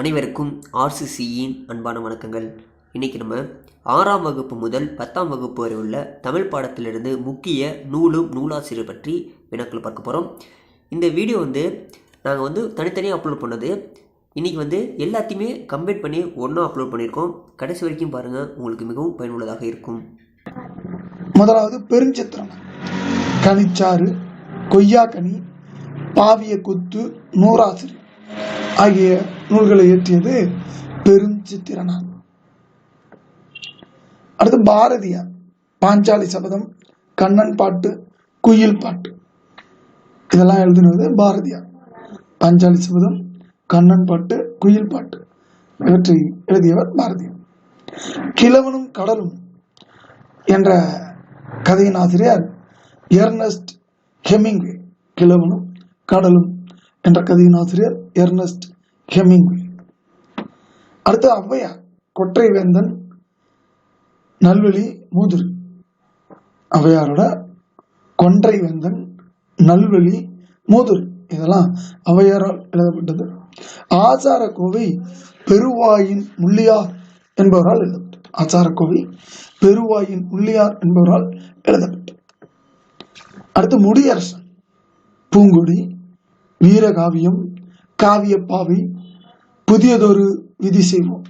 அனைவருக்கும் ஆர்சிசியின் அன்பான வணக்கங்கள். இன்றைக்கி நம்ம ஆறாம் வகுப்பு முதல் பத்தாம் வகுப்பு வரை உள்ள தமிழ் பாடத்திலிருந்து முக்கிய நூலும் நூலாசிரியர் பற்றி வினாக்கள் பார்க்க போகிறோம் இந்த வீடியோ வந்து நாங்கள் வந்து தனித்தனியாக அப்லோட் பண்ணது. இன்றைக்கி வந்து எல்லாத்தையுமே கம்பைன் பண்ணி ஒன்றா அப்லோட் பண்ணியிருக்கோம். கடைசி வரைக்கும் பாருங்கள் உங்களுக்கு மிகவும் பயனுள்ளதாக இருக்கும். முதலாவது பெருஞ்சித்திரம். கனிச்சாறு கொய்யாக்கனி பாவிய குத்து நூறாசிரியர். ஆகிய நூல்களை இயற்றியது பெருஞ்சித்திரனார். அடுத்து பாரதியார். பாஞ்சாலி சபதம் கண்ணன் பாட்டு குயில் பாட்டு. இதெல்லாம் எழுதினது பாரதியார். பாஞ்சாலி சபதம் கண்ணன் பாட்டு குயில் பாட்டு. இவற்றை எழுதியவர் பாரதியார். கிழவனும் கடலும் என்ற கதையின் ஆசிரியர் எர்னஸ்ட் ஹெமிங்வே. கிழவனும் கடலும் என்ற கதையின் ஆசிரியர் எர்னஸ்ட் ஹெமிங்வே. அடுத்து ஔவையார் கொற்றை வேந்தன் நல்வெளி மூதுரு. ஔவையாரோட கொன்றை வேந்தன் நல்வெளி மூதுரு. இதெல்லாம் ஔவையாரால் எழுதப்பட்டது. ஆச்சார கோவை பெருவாயின் முள்ளியார் என்பவரால் எழுதப்பட்டது. ஆச்சார கோவை பெருவாயின் முள்ளியார் என்பவரால் எழுதப்பட்டது. அடுத்து முடியரசன் பூங்கொடி வீரகாவியம் காவியப்பாவை புதியதொரு விதி செய்வோம்.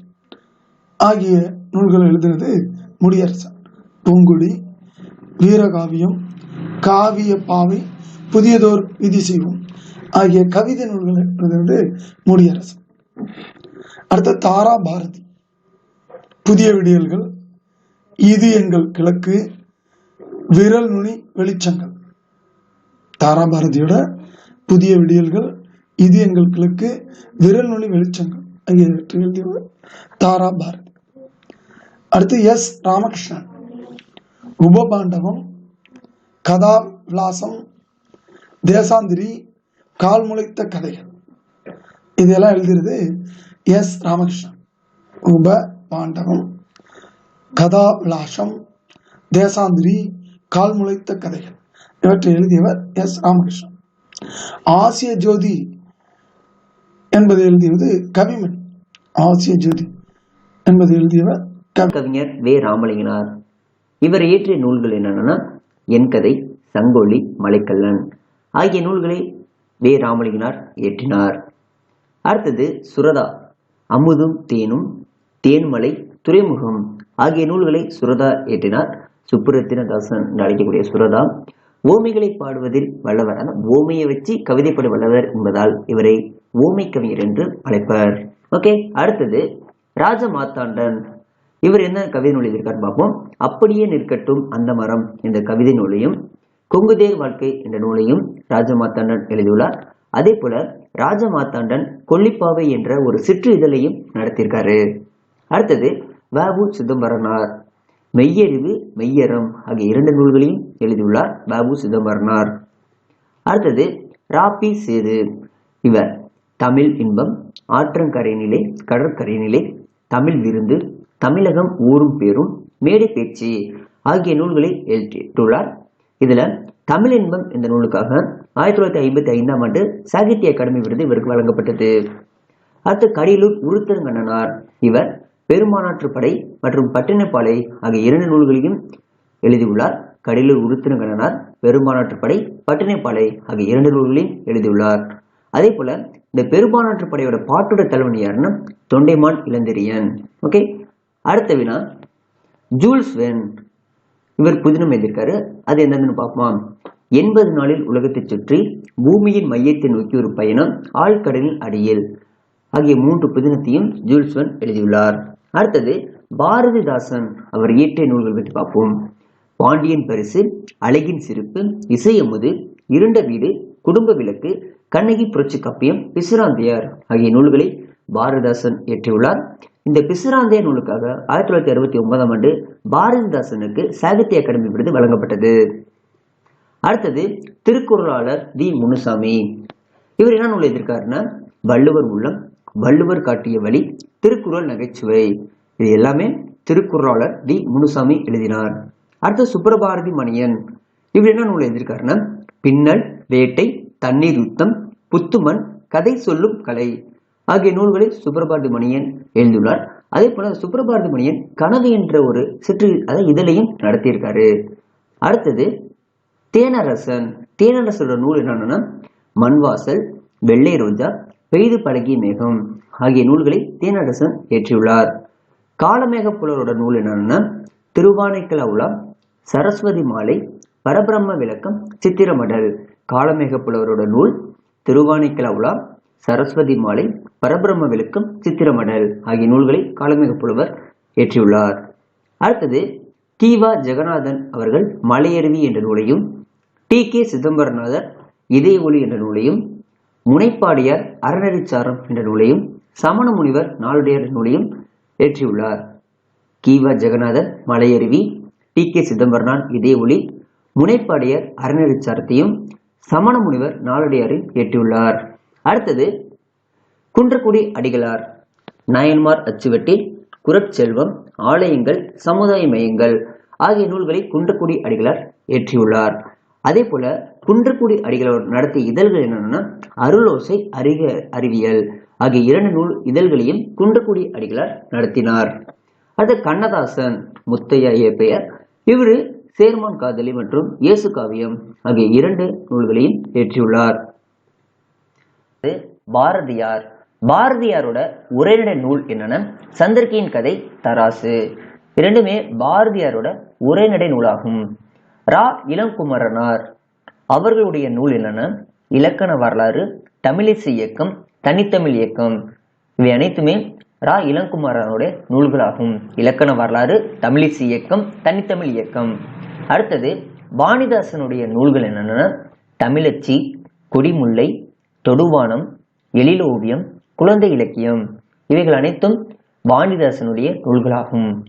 ஆகிய நூல்களை எழுதினது முடியரசன். பூங்குடி வீரகாவியம் காவியப்பாவை புதியதோர் விதி செய்வோம். ஆகிய கவிதை நூல்களை எழுதினது முடியரசன். அடுத்த தாரா பாரதி புதிய விடியல்கள் இது எங்கள் கிழக்கு விரல் நுனி வெளிச்சங்கள். தாராபாரதியோட புதிய விடியல்கள் இது எங்கள் கிழக்கு விரல் நுனி வெளிச்சங்கள். ஆகியவற்றை எழுதியவர் தாரா பாரதி. அடுத்து எஸ் ராமகிருஷ்ணன். உபபாண்டவம் கதா விலாசம் தேசாந்திரி கால் முளைத்த கதைகள். இதெல்லாம் எழுதுறது எஸ் ராமகிருஷ்ணன். உப பாண்டவம் கதா விலாசம் தேசாந்திரி கால் முளைத்த கதைகள். இவற்றை எழுதியவர் எஸ் ராமகிருஷ்ணன். ஆசிய ஜோதி என்பதை எழுதியது கவிமணி ஆசிய ஜோதி என்பதை எழுதியவர் கவிஞர் வே ராமலிங்கனார். இவர் இயற்றிய நூல்கள் என்னென்னா என் கதை சங்கொலி மலைக்கல்லன் ஆகிய நூல்களை வே ராமலிங்கனார் இயற்றினார். அடுத்தது சுரதா அமுதும் தேனும் தேன்மலை துறைமுகம் ஆகிய நூல்களை சுரதா இயற்றினார். சுப்புரத்தினதாசன் என்று அழைக்கக்கூடிய சுரதா ஓமைகளை பாடுவதில் வல்லவர். ஓமையை வச்சு கவிதைப்பட வல்லவர் என்பதால் இவரை ஓமை கவிஞர் என்று அழைப்பர். ஓகே அடுத்தது ராஜ மாத்தாண்டன் இவர் என்ன கவிதை நூல் எழுதியிருக்காரு பார்ப்போம். அப்படியே நிற்கட்டும் அந்த மரம் என்ற கவிதை நூலையும் கொங்குதேர் வாழ்க்கை என்ற நூலையும் ராஜமாத்தாண்டன் எழுதியுள்ளார். அதே போல ராஜமாத்தாண்டன் கொல்லிப்பாவை என்ற ஒரு சிற்று இதழையும் நடத்தியிருக்காரு. அடுத்தது பாபு சிதம்பரனார். மெய்யறிவு மெய்யறம் ஆகிய இரண்டு நூல்களையும் எழுதியுள்ளார் பாபு சிதம்பரனார். அடுத்தது ராபி சேது. இவர் தமிழ் இன்பம் ஆற்றங்கரையினிலே கடற்கரையினிலே தமிழ் விருந்து தமிழகம் ஊரும் பேரும் மேடை பேச்சு ஆகிய நூல்களை எழுதியுள்ளார். இதில் தமிழ் இன்பம் இந்த நூலுக்காக ஆயிரத்தி தொள்ளாயிரத்தி ஐம்பத்தி ஐந்தாம் ஆண்டு சாகித்ய அகாடமி விருது இவருக்கு வழங்கப்பட்டது. அடுத்து கடியலூர் உருத்தரங்கண்ணனார் இவர் பெருமானாற்று படை மற்றும் பட்டினப்பாலை ஆகிய இரண்டு நூல்களையும் எழுதியுள்ளார். கடலூர் உருத்திரங்கண்ணனார் பெருமானாற்று படை பட்டினப்பாலை ஆகிய இரண்டு நூல்களையும் எழுதியுள்ளார். அதே போல இந்த பெருமானாற்று படையோட பாட்டோட தலைவன் யாருன்னா தொண்டைமான் இளந்திரியன். ஓகே? அடுத்த வினா ஜூல்ஸ் வென். இவர் புதினம் எழுதியிருக்காரு. அது என்னதுன்னு பார்ப்போம். எண்பது நாளில் உலகத்தை சுற்றி பூமியின் மையத்தை நோக்கி ஒரு பயணம் ஆழ்கடலின் அடியில். ஆகிய மூன்று புதினத்தையும் ஜூல்ஸ்வன் எழுதியுள்ளார். அடுத்தது பாரதிதாசன் அவர் இயற்றிய நூல்கள் பற்றி பார்ப்போம். பாண்டியன் பரிசு அழகின் சிரிப்பு இசையமுது இருண்ட வீடு குடும்ப விளக்கு கண்ணகி புரட்சி கப்பியம் பிசுராந்தையார் ஆகிய நூல்களை பாரதிதாசன் இயற்றியுள்ளார். இந்த பிசுராந்தைய நூலுக்காக ஆயிரத்தி தொள்ளாயிரத்தி அறுபத்தி ஒன்பதாம் ஆண்டு பாரதிதாசனுக்கு சாகித்ய அகாடமி விருது வழங்கப்பட்டது. அடுத்தது திருக்குறளாளர் வி முனுசாமி. இவர் என்ன நூல் எழுதியிருக்காருன்னா வள்ளுவர் உள்ளம் வள்ளுவர் காட்டிய வழி திருக்குறள் நகைச்சுவை. இது எல்லாமே திருக்குறளாளர் டி. முனுசாமி எழுதினார். அடுத்து சுப்பிரபாரதி மணியன். இவர் என்ன நூல் எழுதியிருக்காருன்னா பின்னல் வேட்டை தண்ணீர் யுத்தம் புத்துமன் கதை சொல்லும் கலை. ஆகிய நூல்களை சுப்பிரபாரதி மணியன் எழுதியுள்ளார். அதே போல சுப்பிரபாரதி மணியன் கனவு என்ற ஒரு சிற்று அதாவது இதழையும் நடத்தியிருக்காரு. அடுத்தது தேனரசன். தேனரசோட நூல் என்னன்னா மண்வாசல் வெள்ளை ரோஜா பெய்து பழகிய மேகம் ஆகிய நூல்களை தேனரசன் இயற்றியுள்ளார் காலமேக புலரோட நூல் என்னன்னா திருவானைக்கல உலா சரஸ்வதி மாலை பரபிரம்ம விளக்கம் சித்திரமடல் காலமேக புலவரோட நூல் திருவானைக்கல உலா சரஸ்வதி மாலை பரபிரம்ம விளக்கம் சித்திரமடல் ஆகிய நூல்களை காலமேக புலவர் இயற்றியுள்ளார் அடுத்தது கீவா ஜெகநாதன் அவர்கள் மலையருவி என்ற நூலையும் டி. கே. சிதம்பரநாதர் இதய ஒளி என்ற நூலையும் முனைப்பாடியார் அறநெறிச்சாரம் என்ற நூலையும் சமண முனிவர் நாளுடையார் நூலையும் ஏற்றியுள்ளார். கீவா ஜெகநாதன் மலையருவி டி. கே. சிதம்பரனார் இதய ஒளி முனைப்பாடியார் அறநெறிச்சாரத்தையும் சமண முனிவர் நாளுடையாரில் ஏற்றியுள்ளார். அடுத்தது குன்றக்குடி அடிகளார் நாயன்மார் அச்சுவட்டி குரட்செல்வம் ஆலயங்கள் சமுதாய மையங்கள் ஆகிய நூல்களை குன்றக்குடி அடிகளார் ஏற்றியுள்ளார். அதே போல குன்றக்குடி அடிகளார் நடத்திய இதழ்கள் என்னன்னா அருளோசை அறிக அறிவியல் ஆகிய இரண்டு நூல் இதழ்களையும் குன்றக்குடி அடிகளார் நடத்தினார். அடுத்து கண்ணதாசன் முத்தையா பெயர். இவர் சேர்மான் காதலி மற்றும் இயேசு காவியம் ஆகிய இரண்டு நூல்களையும் ஏற்றியுள்ளார் பாரதியார். பாரதியாரோட உரைநடை நூல் என்னன்னா சந்திரகியின் கதை தராசு. இரண்டுமே பாரதியாரோட உரைநடை நூலாகும். ரா இளங்குமரனார். அவர்களுடைய நூல் என்னென்ன? இலக்கண வரலாறு தமிழிசை இயக்கம் தனித்தமிழ் இயக்கம். இவை அனைத்துமே ரா. இளங்குமரனுடைய நூல்களாகும். இலக்கண வரலாறு தமிழிசை இயக்கம் தனித்தமிழ் இயக்கம். அடுத்தது வாணிதாசனுடைய நூல்கள் என்னன்னா? தமிழச்சி கொடிமுல்லை தொடுவானம் எழிலோவியம் குழந்தை இலக்கியம். இவைகள் அனைத்தும் வாணிதாசனுடைய நூல்களாகும்.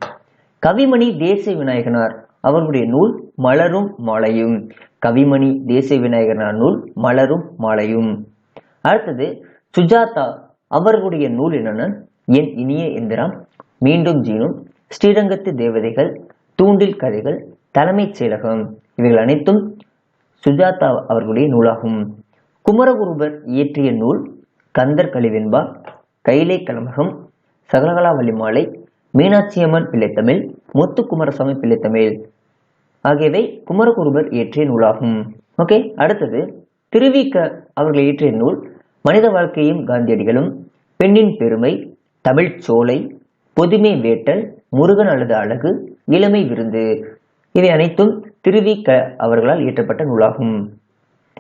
கவிமணி தேசிய விநாயகனார் அவர்களுடைய நூல் மலரும் மாலையும். கவிமணி தேசிய விநாயகனார் நூல் மலரும் மாலையும். அடுத்தது சுஜாதா அவர்களுடைய நூல் என்னன்னா? என் இனிய எந்திரம் மீண்டும் ஜீனும் ஸ்ரீரங்கத்து தேவதைகள் தூண்டில் கதைகள் தலைமைச் செயலகம். இவைகள் அனைத்தும் சுஜாதா அவர்களுடைய நூலாகும். குமரகுருபர் இயற்றிய நூல் கந்தர் கழிவென்பா கைலை கலமகம் சகலகலா வள்ளிமாலை மீனாட்சியம்மன் பிள்ளைத்தமிழ் முத்துக்குமாரசாமி பிள்ளைத்தமிழ். ஆகியவை குமரகுருபர் இயற்றிய நூலாகும். ஓகே அடுத்தது திருவிக்க அவர்கள் இயற்றிய நூல் மனித வாழ்க்கையும் காந்தியடிகளும் பெண்ணின் பெருமை தமிழ் சோலை பொதுமை வேட்டல் முருகன் அல்லது அழகு இளமை விருந்து. இவை அனைத்தும் திருவிக்க அவர்களால் இயற்றப்பட்ட நூலாகும்.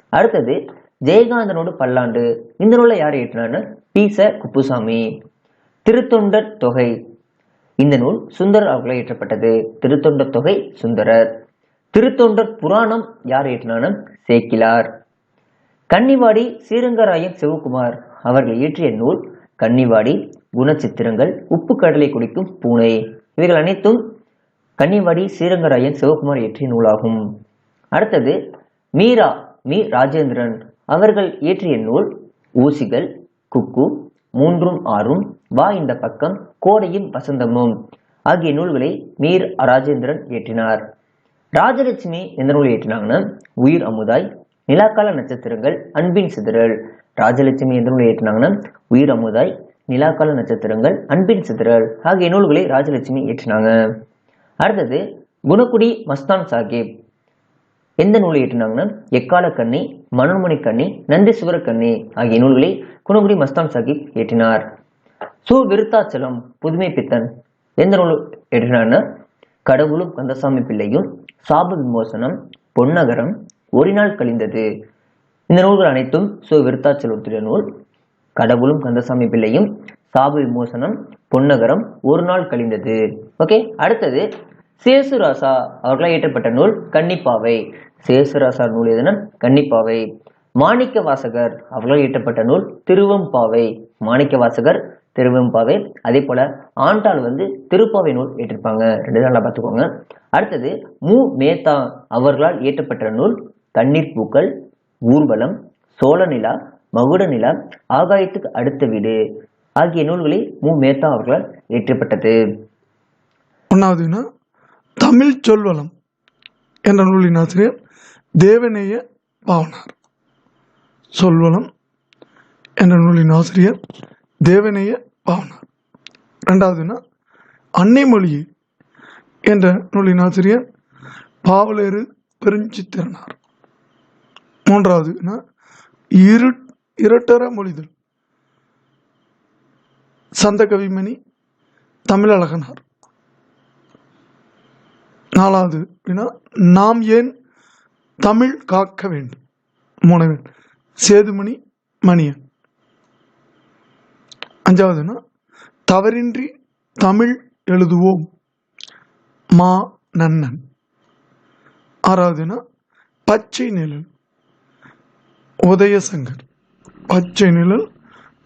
அடுத்தது ஜெயகாந்தனோடு பல்லாண்டு. இந்த நூலை யார் இயற்றினார்னு பீச குப்புசாமி. திருத்தொண்டர் தொகை. இந்த நூல் சுந்தரர் அவர்களால் இயற்றப்பட்டது. திருத்தொண்டர் தொகை சுந்தரர். திருத்தொண்டர் புராணம் யார் இயற்றினார்னு சேக்கிலார். கன்னிவாடி ஸ்ரீரங்கராயன் சிவகுமார் அவர்கள் இயற்றிய நூல் கன்னிவாடி குணச்சித்திரங்கள் உப்பு கடலை குடிக்கும் பூனை. இவைகள் அனைத்தும் கன்னிவாடி ஸ்ரீரங்கராயன் சிவகுமார் இயற்றிய நூலாகும். அடுத்தது மீரா மீ. ராஜேந்திரன். அவர்கள் இயற்றிய நூல் ஊசிகள் குக்கு மூன்றும் ஆறும் வா இந்த பக்கம் கோடையும் வசந்தமும் ஆகிய நூல்களை மீர் ராஜேந்திரன் இயற்றினார். ராஜலட்சுமி எந்த நூல் ஏற்றினாங்கன்னா? உயிர் அமுதாய் நிலாக்கால நட்சத்திரங்கள் அன்பின் சிதறல். ராஜலட்சுமி எந்த நூல் ஏற்றினாங்கன்னா? உயிர் அமுதாய் நிலாக்கால நட்சத்திரங்கள் அன்பின் சிதறல் ஆகிய நூல்களை ராஜலட்சுமி ஏற்றினாங்க. அடுத்தது குணக்குடி மஸ்தான் சாஹிப். எந்த நூலை ஏற்றினாங்கன்னா? எக்கால கண்ணி மனோன்மணி கண்ணி நந்தீஸ்வர கண்ணி ஆகிய நூல்களை குணகுடி மஸ்தான் சாஹிப் ஏற்றினார். சு விருத்தாச்சலம் புதுமை பித்தன். எந்த நூல் இயற்றினார்னா கடவுளும் கந்தசாமி பிள்ளையும் சாப விமோசனம் பொன்னகரம் ஒரு நாள் கழிந்தது. இந்த நூல்கள் அனைத்தும் சு. விருத்தாச்சலத்துடைய நூல். கடவுளும் கந்தசாமி பிள்ளையும் சாப விமோசனம் பொன்னகரம் ஒரு நாள் கழிந்தது. ஓகே அடுத்தது சேசுராசா அவர்களால் இயற்றப்பட்ட நூல் கன்னிப்பாவை. சேசுராசா நூல் எதுனா? கன்னிப்பாவை. மாணிக்க வாசகர் அவர்களால் இயற்றப்பட்ட நூல் திருவம்பாவை. மாணிக்க வாசகர் திருவெம்பாவை அதே போல ஆண்டாள் வந்து திருப்பாவை நூல் ஏற்றிருப்பாங்க. ரெண்டு நாளில் பார்த்துக்கோங்க. அடுத்தது மு. மேத்தா அவர்களால் இயற்றப்பட்ட நூல் தண்ணீர் பூக்கள் ஊர்வலம் சோழ நிலா மகுட நிலா ஆகாயத்துக்கு அடுத்த வீடு ஆகிய நூல்களை மு. மேத்தா அவர்களால் இயற்றப்பட்டது ஒன்றாவதுன்னா தமிழ் சொல்வளம் என்ற நூலின் ஆசிரியர் தேவநேய பாவனார். சொல்வளம் என்ற நூலின் ஆசிரியர் தேவனைய பாவனார். ரெண்டாவதுன்னா அன்னை மொழியை என்ற நூலின் ஆசிரியர் பாவலேறு பெருஞ்சித்திரனார். மூன்றாவதுன்னா இரு இரட்டர மொழிதல். சந்த கவிமணி தமிழழகனார். நாலாவது அப்படின்னா நாம் ஏன் தமிழ் காக்க வேண்டும்? மூணவன் சேதுமணி மணியன். அஞ்சாவதுன்னா தவறின்றி தமிழ் எழுதுவோம். மா நன்னன். ஆறாவதுன்னா பச்சை நிழல். உதயசங்கர். பச்சை நிழல்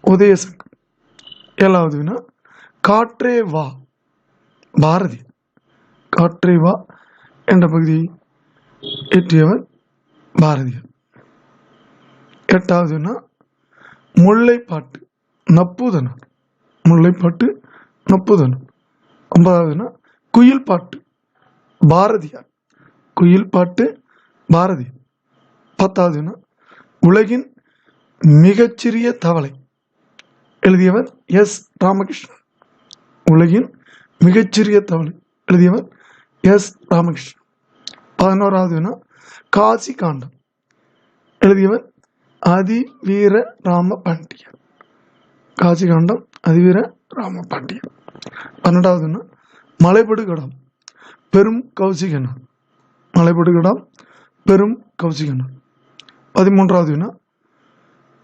உதயசங்கர். ஏழாவதுன்னா காற்றே வா பாரதி. காற்றே வா என்ற பகுதியை இயற்றியவர் பாரதியார். எட்டாவதுன்னா முல்லைப்பாட்டு. நப்பூதனார் முல்லைப்பாட்டு நப்பூதனார் ஒன்பதாவதுனா குயில் பாட்டு பாரதியார். குயில் பாட்டு பாரதி பத்தாவதுனா உலகின் மிகச்சிறிய தவளை. எழுதியவர் எஸ். ராமகிருஷ்ணன். உலகின் மிகச்சிறிய தவளை. எழுதியவர் எஸ். ராமகிருஷ்ணன். பதினோராவதுனா காசி காண்டம் எழுதியவர் அதிவீர ராம பாண்டியர். காசி காண்டம் அதிவீர ராம பன்னெண்டாவதுன்னா மலைபடுகடம் பெரும் கௌசிகனார் மலைபடுகடம் பெரும் கௌசிகனார் பதிமூன்றாவது வினா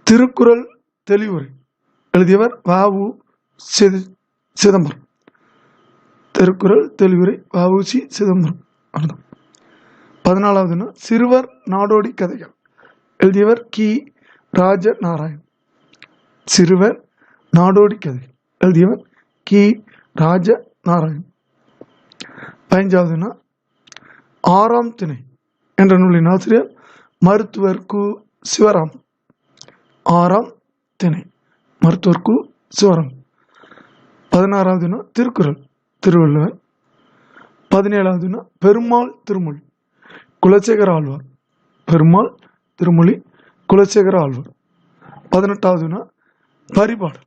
திருக்குறள் தெளிவுரை. எழுதியவர் வாவு சித சிதம்பரம். திருக்குறள் தெளிவுரை வாவுசி சிதம்பரம். அர்த்தம் பதினாலாவதுனா சிறுவர் நாடோடி கதைகள். எழுதியவர் கி. ராஜ நாராயண் சிறுவர் நாடோடி கதைகள் எழுதியவர் கி ராஜ நாராயண் பதினஞ்சாவதுனா ஆறாம் திணை என்ற நூலின் ஆசிரியர் மருத்துவர் கு சிவராம் ஆறாம் திணை மருத்துவர் கு சிவராம் பதினாறாவதுனா திருக்குறள் திருவள்ளுவர் பதினேழாவதுனா பெருமாள் திருமொழி குலசேகர ஆழ்வார் பெருமாள் திருமொழி குலசேகர ஆழ்வார் பதினெட்டாவதுனா பரிபாடல்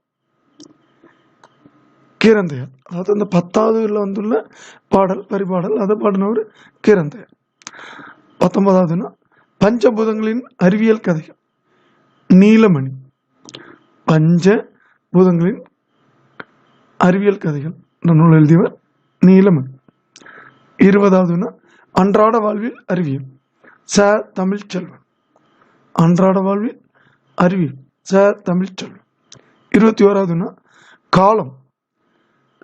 கீரந்தையார் அதாவது அந்த பத்தாவதுல வந்துள்ள பாடல் பரிபாடல் அதை பாடினவர் கீரந்தையார் பத்தொன்பதாவதுன்னா பஞ்சபூதங்களின் அறிவியல் கதைகள். நீலமணி. பஞ்ச பூதங்களின் அறிவியல் கதைகள். இந்த நூல் எழுதியவர் நீலமணி. இருபதாவதுன்னா அன்றாட வாழ்வில் அறிவியல். ச தமிழ்ச்செல்வன். அன்றாட வாழ்வில் அறிவியல். ச தமிழ்ச்செல்வன். இருபத்தி ஓராவதுன்னா காலம்.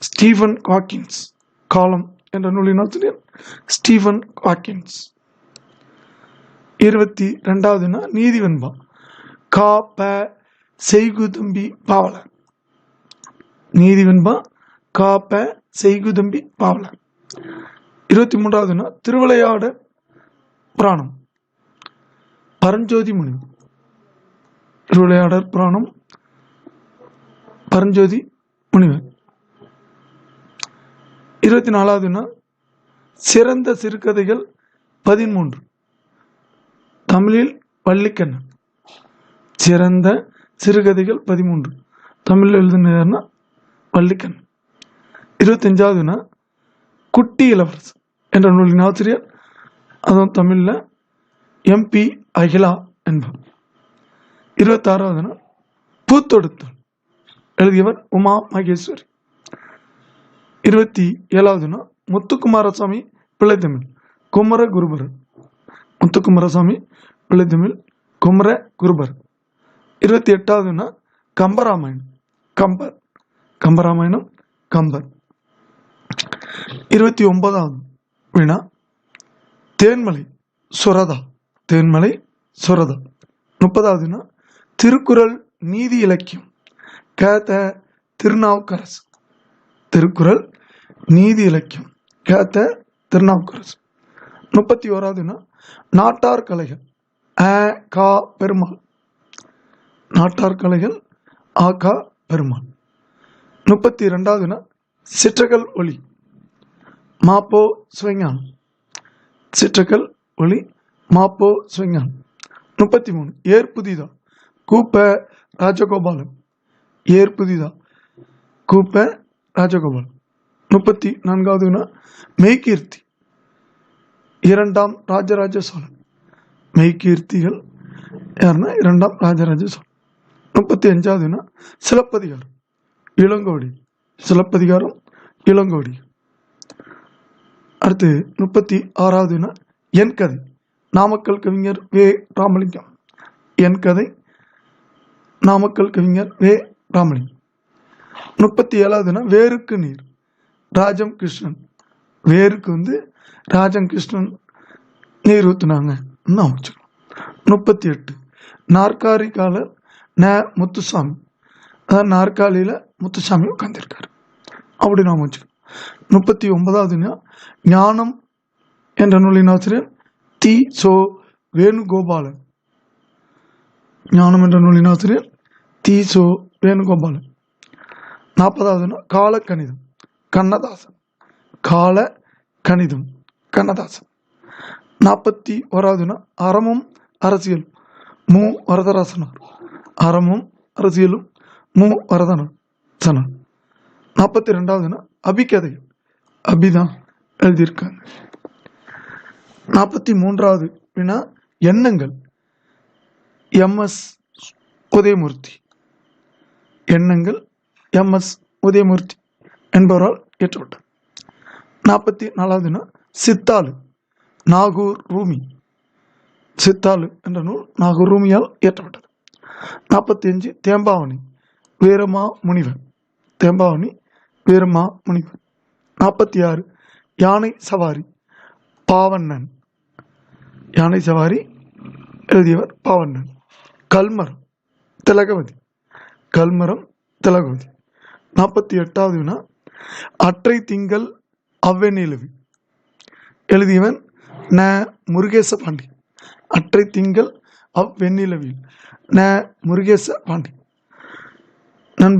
ஸ்டீஃபன் காக்கின்ஸ் காலம் என்ற நூலின் ஆசிரியர் ஸ்டீஃபன் காக்கின்ஸ் இருபத்தி ரெண்டாவதுனா நீதிவெண்பா கா. ப. செய்குதும்பி பாவலர். நீதிவெண்பா கா. ப. செய்குதும்பி பாவலர். இருபத்தி மூன்றாவதுனா திருவிளையாட புராணம். பரஞ்சோதி முனி. திருவிளையாடற் புராணம். பரஞ்சோதி முனிவர். இருபத்தி நாலாவதுனா சிறந்த சிறுகதைகள் பதிமூன்று தமிழில் வள்ளிக்கண்ணன். சிறந்த சிறுகதைகள் பதிமூன்று தமிழில் எழுதினார்னா வள்ளிக்கண்ணன். இருபத்தஞ்சாவதுனா குட்டி இளவரசு என்ற நூலின் ஆசிரியர் அதுவும் தமிழில் எம்பி அகிலா என்பவர். இருபத்தாறாவதுனா பூத்தொடுத்தல் எழுதியவர் உமா மகேஸ்வரி. இருபத்தி ஏழாவதுனா முத்துக்குமாரசாமி பிள்ளைத்தமிழ் குமர குருபர். முத்துக்குமாரசாமி பிள்ளைத்தமிழ் குமர குருபர். இருபத்தி எட்டாவதுனா கம்பராமாயணம் கம்பர். கம்பராமாயணம் கம்பர். இருபத்தி ஒன்பதாவது வினா தேன்மலை சுரதா தேன்மலை சுரதா. முப்பதாவதுனா திருக்குறள் நீதி இலக்கியம் கேத்த திருநாவுக்கரசு. திருக்குறள் நீதி இலக்கியம். கேத்த திருநாவுக்கரசு. முப்பத்தி ஓராவதுனா நாட்டார் கலைகள். அ கா பெருமாள். நாட்டார் கலைகள் ஆ கா பெருமாள். முப்பத்தி ரெண்டாவதுனா சிற்றகல் ஒளி. மாப்போ சிவஞானம். சிற்றக்கல் ஒளி மாப்போ சிவஞானம். முப்பத்தி மூணு. ஏற்புதிதா கூப்ப ராஜகோபாலன். ஏர் புதிதா? கூப்ப ராஜகோபால் முப்பத்தி நான்காவது மெய்கீர்த்தி. இரண்டாம் ராஜராஜ சோழன். மெய்கீர்த்திகள் யாருன்னா இரண்டாம் ராஜராஜ சோழன். முப்பத்தி அஞ்சாவது சிலப்பதிகாரம். இளங்கோடி. சிலப்பதிகாரம் இளங்கோடி. அடுத்து முப்பத்தி ஆறாவது என் கதை. நாமக்கல் கவிஞர் வே. ராமலிங்கம். என் கதை நாமக்கல் கவிஞர் வே. ராமலிங்கம். முப்பத்தி ஏழாவதுனா வேருக்கு நீர். ராஜம் கிருஷ்ணன். வேருக்கு வந்து ராஜம் கிருஷ்ணன் நீர் ஊத்துனாங்க. வச்சுக்கணும் முப்பத்தி எட்டு நாற்காலிக்காலர் ந முத்துசாமி. அதாவது நாற்காலியில் முத்துசாமி உட்காந்துருக்காரு அப்படி நாம் வச்சுக்கணும் முப்பத்தி ஒன்பதாவதுனா ஞானம் என்ற நூலின் ஆசிரியர் தி சோ வேணுகோபாலன். ஞானம் என்ற நூலின் ஆசிரியர் தி சோ வேணுகோபாலன். நாற்பதாவதுன்னா கால கணிதம் கண்ணதாசன். கால கணிதம் கண்ணதாசன். நாற்பத்தி ஓராவதுனா அறமும் அரசியலும். மு. வரதராசனார். அறமும் அரசியலும். மு. வரதராசனார். நாற்பத்தி ரெண்டாவதுனா அபிகதைகள். அபிதான் எழுதியிருக்காங்க. நாற்பத்தி மூன்றாவது வினா Ennangal. M S Udhayamoorthy. Ennangal M S Udhayamoorthy என்பவரால் இயற்றப்பட்டது நாற்பத்தி நாலாவதுனா சித்தாலு நாகூர் ரூமி சித்தாலு என்ற நூல் நாகூர் ரூமியால் இயற்றப்பட்டது நாற்பத்தி அஞ்சு தேம்பாவணி வீரமா முனிவர் தேம்பாவணி வீரமா முனிவர். நாற்பத்தி ஆறு யானை சவாரி பாவண்ணன். யானை சவாரி எழுதியவர் பாவண்ணன். கல்மரம் திலகவதி. கல்மரம் திலகவதி. நாற்பத்தி எட்டாவது வினா அற்றை திங்கள் அவ்வெண்ணிலவி எழுதியவன் ந. முருகேச பாண்டி அற்றை திங்கள் அவ்வெண்ணிலவில் ந. முருகேச பாண்டி